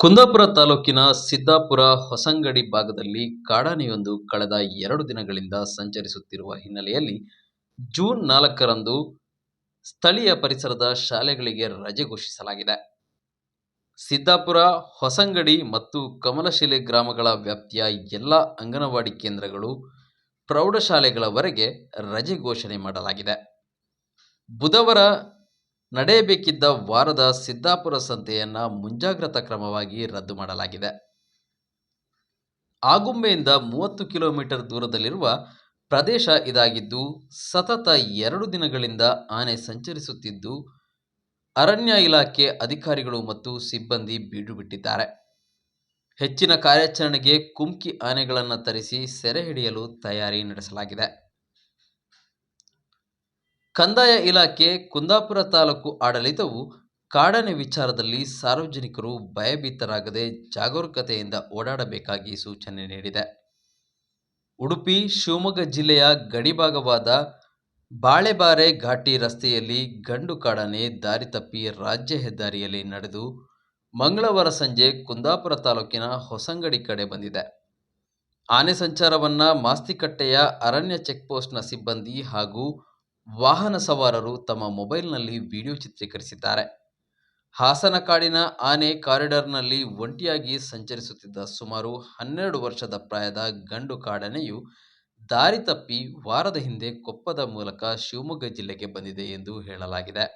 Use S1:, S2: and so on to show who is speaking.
S1: ಕುಂದಾಪುರ ತಾಲೂಕಿನ ಸಿದ್ದಾಪುರ ಹೊಸಂಗಡಿ ಭಾಗದಲ್ಲಿ ಕಾಡಾನೆಯೊಂದು ಕಳೆದ ಎರಡು ದಿನಗಳಿಂದ ಸಂಚರಿಸುತ್ತಿರುವ ಹಿನ್ನೆಲೆಯಲ್ಲಿ ಜೂನ್ ನಾಲ್ಕರಂದು ಸ್ಥಳೀಯ ಪರಿಸರದ ಶಾಲೆಗಳಿಗೆ ರಜೆ ಘೋಷಿಸಲಾಗಿದೆ. ಸಿದ್ದಾಪುರ, ಹೊಸಂಗಡಿ ಮತ್ತು ಕಮಲಶಿಲೆ ಗ್ರಾಮಗಳ ವ್ಯಾಪ್ತಿಯ ಎಲ್ಲ ಅಂಗನವಾಡಿ ಕೇಂದ್ರಗಳು ಪ್ರೌಢಶಾಲೆಗಳವರೆಗೆ ರಜೆ ಘೋಷಣೆ ಮಾಡಲಾಗಿದೆ. ಬುಧವಾರ ನಡೆಯಬೇಕಿದ್ದ ವಾರದ ಸಿದ್ದಾಪುರ ಸಂತೆಯನ್ನ ಮುಂಜಾಗ್ರತಾ ಕ್ರಮವಾಗಿ ರದ್ದು ಮಾಡಲಾಗಿದೆ. ಆಗುಂಬೆಯಿಂದ ಮೂವತ್ತು ಕಿಲೋಮೀಟರ್ ದೂರದಲ್ಲಿರುವ ಪ್ರದೇಶ ಇದಾಗಿದ್ದು, ಸತತ ಎರಡು ದಿನಗಳಿಂದ ಆನೆ ಸಂಚರಿಸುತ್ತಿದ್ದು, ಅರಣ್ಯ ಇಲಾಖೆ ಅಧಿಕಾರಿಗಳು ಮತ್ತು ಸಿಬ್ಬಂದಿ ಬೀಡು ಬಿಟ್ಟಿದ್ದಾರೆ. ಹೆಚ್ಚಿನ ಕಾರ್ಯಾಚರಣೆಗೆ ಕುಮ್ಕಿ ಆನೆಗಳನ್ನು ತರಿಸಿ ಸೆರೆ ಹಿಡಿಯಲು ತಯಾರಿ ನಡೆಸಲಾಗಿದೆ. ಕಂದಾಯ ಇಲಾಖೆ ಕುಂದಾಪುರ ತಾಲೂಕು ಆಡಳಿತವು ಕಾಡಾನೆ ವಿಚಾರದಲ್ಲಿ ಸಾರ್ವಜನಿಕರು ಭಯಭೀತರಾಗದೆ ಜಾಗರೂಕತೆಯಿಂದ ಓಡಾಡಬೇಕಾಗಿ ಸೂಚನೆ ನೀಡಿದೆ. ಉಡುಪಿ, ಶಿವಮೊಗ್ಗ ಜಿಲ್ಲೆಯ ಗಡಿಭಾಗವಾದ ಬಾಳೆಬಾರೆ ಘಾಟಿ ರಸ್ತೆಯಲ್ಲಿ ಗಂಡು ಕಾಡಾನೆ ದಾರಿ ತಪ್ಪಿ ರಾಜ್ಯ ಹೆದ್ದಾರಿಯಲ್ಲಿ ನಡೆದು ಮಂಗಳವಾರ ಸಂಜೆ ಕುಂದಾಪುರ ತಾಲೂಕಿನ ಹೊಸಂಗಡಿ ಕಡೆ ಬಂದಿದೆ. ಆನೆ ಸಂಚಾರವನ್ನು ಮಾಸ್ತಿಕಟ್ಟೆಯ ಅರಣ್ಯ ಚೆಕ್ಪೋಸ್ಟ್ನ ಸಿಬ್ಬಂದಿ ಹಾಗೂ ವಾಹನ ಸವಾರರು ತಮ್ಮ ಮೊಬೈಲ್ನಲ್ಲಿ ವಿಡಿಯೋ ಚಿತ್ರೀಕರಿಸಿದ್ದಾರೆ. ಹಾಸನ ಕಾಡಿನ ಆನೆ ಕಾರಿಡಾರ್ನಲ್ಲಿ ಒಂಟಿಯಾಗಿ ಸಂಚರಿಸುತ್ತಿದ್ದ ಸುಮಾರು ಹನ್ನೆರಡು ವರ್ಷದ ಪ್ರಾಯದ ಗಂಡು ಕಾಡನೆಯು ದಾರಿ ತಪ್ಪಿ ವಾರದ ಹಿಂದೆ ಕೊಪ್ಪದ ಮೂಲಕ ಶಿವಮೊಗ್ಗ ಜಿಲ್ಲೆಗೆ ಬಂದಿದೆ ಎಂದು ಹೇಳಲಾಗಿದೆ.